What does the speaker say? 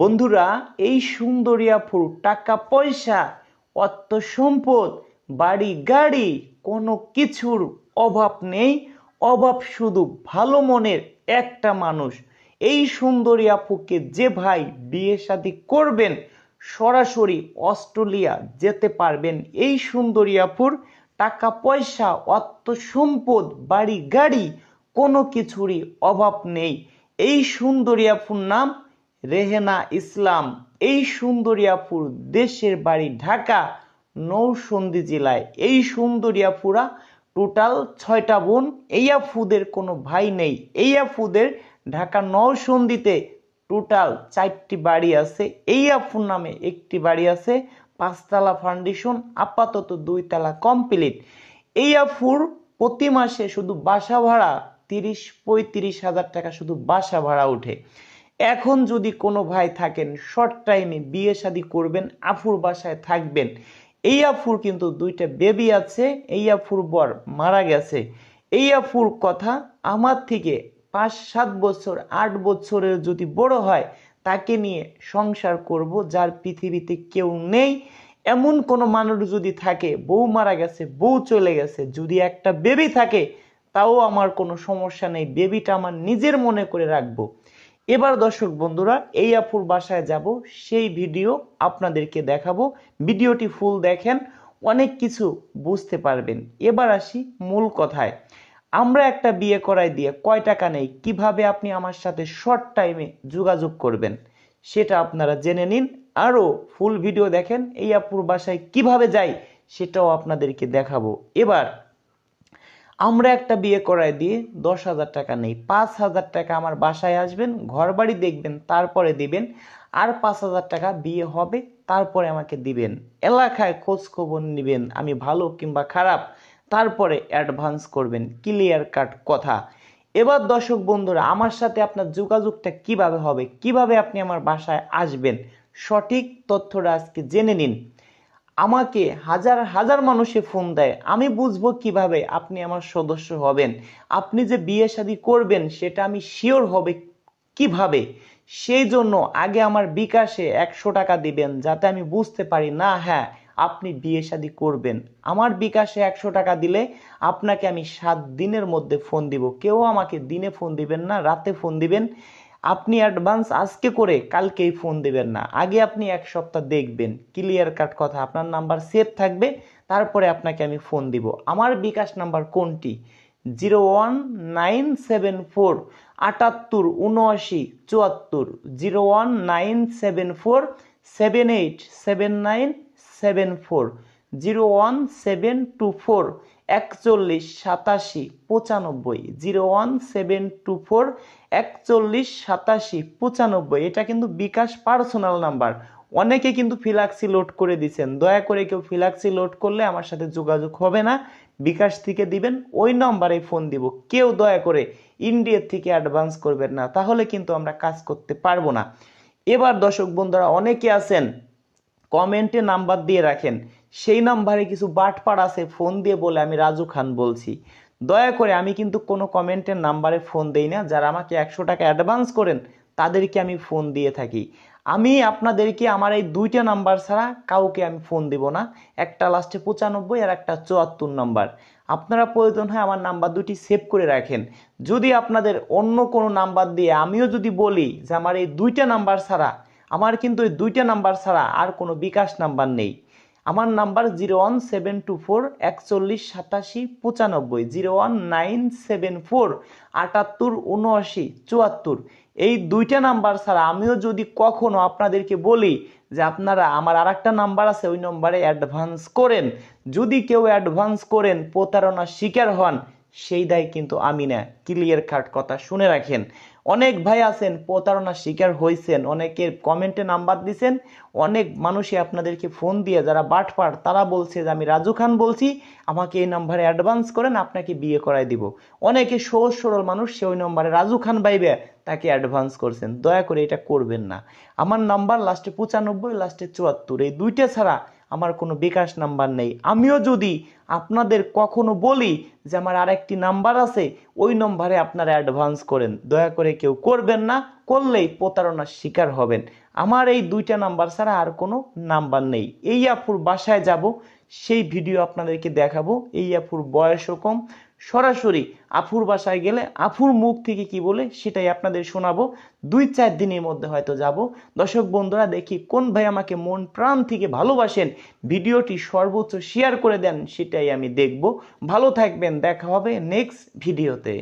বন্ধুরা, এই সুন্দরিয়াপুর টাকা পয়সা, অর্থ সম্পদ, বাড়ি গাড়ি, কোনো কিছুর অভাব নেই। অভাব শুধু ভালো মনের একটা মানুষ। এই সুন্দরী আপুকে যে ভাই বিয়ে শাদী করবেন, সরাসরি অস্ট্রেলিয়া যেতে পারবেন। এই সুন্দরী আপুর টাকা পয়সা, অর্থ সম্পদ, বাড়ি গাড়ি, কোনো কিছুরই অভাব নেই। এই সুন্দরী আপুর নাম রেহেনা ইসলাম এই সুন্দরী আপুর দেশের বাড়ি ঢাকা, নৌসন্দি জেলায়। এই সুন্দরী আপুরা টোটাল ছয়টা বোন। এই আফুদের কোনো ভাই নেই। এই আফুদের ঢাকা নৌসন্দিতে টোটাল চারটি বাড়ি আছে। এই আফুর নামে একটি বাড়ি আছে, পাঁচতলা ফাউন্ডেশন, আপাতত দুইতলা কমপ্লিট। এই আফুর প্রতি মাসে শুধু বাসা ভাড়া তিরিশ পঁয়ত্রিশ হাজার টাকা শুধু বাসা ভাড়া ওঠে। এখন যদি কোনো ভাই থাকেন শর্ট টাইমে বিয়ে শাদী করবেন আফুর বাসায় থাকবেন, এই আফুর কিন্তু দুইটা বেবি আছে, এই আফুর বর মারা গেছে। এই আফুর কথা আমার থেকে পাঁচ, সাত বছর, আট বছরের যদি বড় হয়, তাকে নিয়ে সংসার করব, যার পৃথিবীতে কেউ নেই। এমন কোনো মানুষ যদি থাকে, বউ মারা গেছে, বউ চলে গেছে, যদি একটা বেবি থাকে, তাও আমার কোনো সমস্যা নেই। বেবিটা আমার নিজের মনে করে রাখব। এবার দর্শক বন্ধুরা, এই আপুর বাসায় যাব, সেই ভিডিও আপনাদেরকে দেখাবো। ভিডিওটি ফুল দেখেন, অনেক কিছু বুঝতে পারবেন। এবার আসি মূল কথায়। আমরা একটা বিয়ে করাই দিয়ে কয় টাকা নেই, কীভাবে আপনি আমার সাথে শর্ট টাইমে যোগাযোগ করবেন? সেটা আপনারা জেনে নিন। আরও ফুল ভিডিও দেখেন, এই আপুর বাসায় কীভাবে যাই, সেটাও আপনাদেরকে দেখাবো। এবার আমরা একটা বিয়ে করায় দিয়ে দশ হাজার টাকা নেই, পাঁচ হাজার টাকা আমার বাসায় আসবেন ঘর বাড়ি দেখবেন, তারপরে দিবেন, আর পাঁচ হাজার টাকা বিয়ে হবে, তারপরে আমাকে দিবেন। এলাকায় খোঁজ খবর নেবেন, আমি ভালো কিংবা খারাপ, তারপরে অ্যাডভান্স করবেন ক্লিয়ার কাট কথা। এবার দর্শক বন্ধুরা, আমার সাথে আপনার যোগাযোগটা কীভাবে হবে, কীভাবে আপনি আমার বাসায় আসবেন, সঠিক তথ্যটা আজকে জেনে নিন। আমাকে হাজার হাজার মানুষে ফোন দেয়, আমি বুঝব কীভাবে আপনি আমার সদস্য হবেন। আপনি যে বিয়ে শাদী করবেন, সেটা আমি শিওর হবে কীভাবে? সেই জন্য আগে আমার বিকাশে একশো টাকা দিবেন, যাতে আমি বুঝতে পারি, না হ্যাঁ আপনি বিয়ে শাদী করবেন। আমার বিকাশে একশো টাকা দিলে আপনাকে আমি সাত দিনের মধ্যে ফোন দিব। কেউ আমাকে দিনে ফোন দিবেন না, রাতে ফোন দিবেন। আপনি অ্যাডভান্স আজকে করে কালকেই ফোন দেবেন না। আগে আপনি এক সপ্তাহ দেখবেন ক্লিয়ার কাট কথা। আপনার নাম্বার সেভ থাকবে, তারপরে আপনাকে আমি ফোন দিব। আমার বিকাশ নাম্বার কোনটি? Zero one nine seven four আটাত্তর উনআশি চুয়াত্তর। Zero one nine seven four seven eight seven nine seven four zero one seven two four একচল্লিশ, সাতাশি, পঁচানব্বই, zero one, seven, two, four, একচল্লিশ, সাতাশি, পঁচানব্বই। এটা কিন্তু বিকাশ পার্সোনাল নাম্বার। অনেকে কিন্তু ফিলাক্সি লোড করে দিচ্ছেন দয়া করে কেউ ফিলাক্সি লোড করলে আমার সাথে যোগাযোগ হবে না। বিকাশ থেকে দিবেন, ওই নম্বরে ফোন দিব। কেউ দয়া করে ইন্ডিয়ার থেকে অ্যাডভান্স করবেন না, তাহলে কিন্তু আমরা কাজ করতে পারব না। এবার দর্শক বন্ধুরা, অনেকে আছেন কমেন্টে নাম্বার দিয়ে রাখেন। সেই নাম্বারে কিছু বাটপাড় আছে, ফোন দিয়ে বলে আমি রাজু খান বলছি। দয়া করে আমি কিন্তু কোনো কমেন্টের নাম্বারে ফোন দেই না। যারা আমাকে একশো টাকা অ্যাডভান্স করেন, তাদেরকে আমি ফোন দিয়ে থাকি। আমি আপনাদেরকে আমার এই দুইটা নাম্বার ছাড়া কাউকে আমি ফোন দিব না। একটা লাস্টে পঁচানব্বই আর একটা চুয়াত্তর নাম্বার। আপনারা প্রয়োজন হয় আমার নাম্বার দুটি সেভ করে রাখেন। যদি আপনাদের অন্য কোনো নাম্বার দিয়ে আমিও যদি বলি যে আমার এই দুইটা নাম্বার ছাড়া আমার কিন্তু এই দুইটা নাম্বার ছাড়া আর কোনো বিকাশ নাম্বার নেই। আমার number zero one seven two four, একচল্লিশ, সাতাশি, পঁচানব্বই, zero one nine seven four, আটাত্তর উনআশি চুয়াত্তর। এই দুইটা নাম্বার ছাড়া আমিও যদি কখনো আপনাদেরকে বলি যে আপনারা আমার আর একটা নাম্বার আছে, ওই নম্বরে অ্যাডভান্স করেন। যদি কেউ অ্যাডভান্স করেন, প্রতারণার শিকার হন সেই দায় কিন্তু আমি না। ক্লিয়ার কাট কথা শুনে রাখেন। অনেক ভাই আছেন প্রতারণার শিকার হয়েছেন অনেকের কমেন্টে নাম্বার দিছেন। অনেক মানুষই আপনাদেরকে ফোন দিয়ে যারা বাটপার, তারা বলছে যে, আমি রাজু খান বলছি, আমাকে এই নম্বরে অ্যাডভান্স করেন, আপনাকে বিয়ে করাই দিব। অনেকে সহজ সরল মানুষ, সে ওই নম্বরে রাজু খান বাইবে তাকে অ্যাডভান্স করছেন। দয়া করে এটা করবেন না। আমার নাম্বার লাস্টে পঁচানব্বই লাস্টে চুয়াত্তর, এই দুইটা ছাড়া আমার কোনো বিকাশ নাম্বার নেই। আমিও যদি আপনাদের কখনো বলি যে আমার আরেকটি নাম্বার আছে, ওই নম্বরে আপনারা অ্যাডভান্স করেন। দয়া করে কেউ করবেন না, করলেই প্রতারণার শিকার হবেন। আমার এই দুইটা নাম্বার ছাড়া আর কোনো নাম্বার নেই। এই আপুর বাসায় যাব সেই ভিডিও আপনাদেরকে দেখাবো। এই আফুর বয়সও কম। সরাসরি আফুর বাসায় গেলে আফুর মুখ থেকে কি বলে সেটাই আপনাদের শোনাবো। দুই চার দিনের মধ্যে হয়তো যাব। দর্শক বন্ধুরা, দেখি কোন ভাই আমাকে মন প্রাণ থেকে ভালোবাসেন, ভিডিওটি সর্বোচ্চ শেয়ার করে দেন, সেটাই আমি দেখব। ভালো থাকবেন, দেখা হবে নেক্সট ভিডিওতে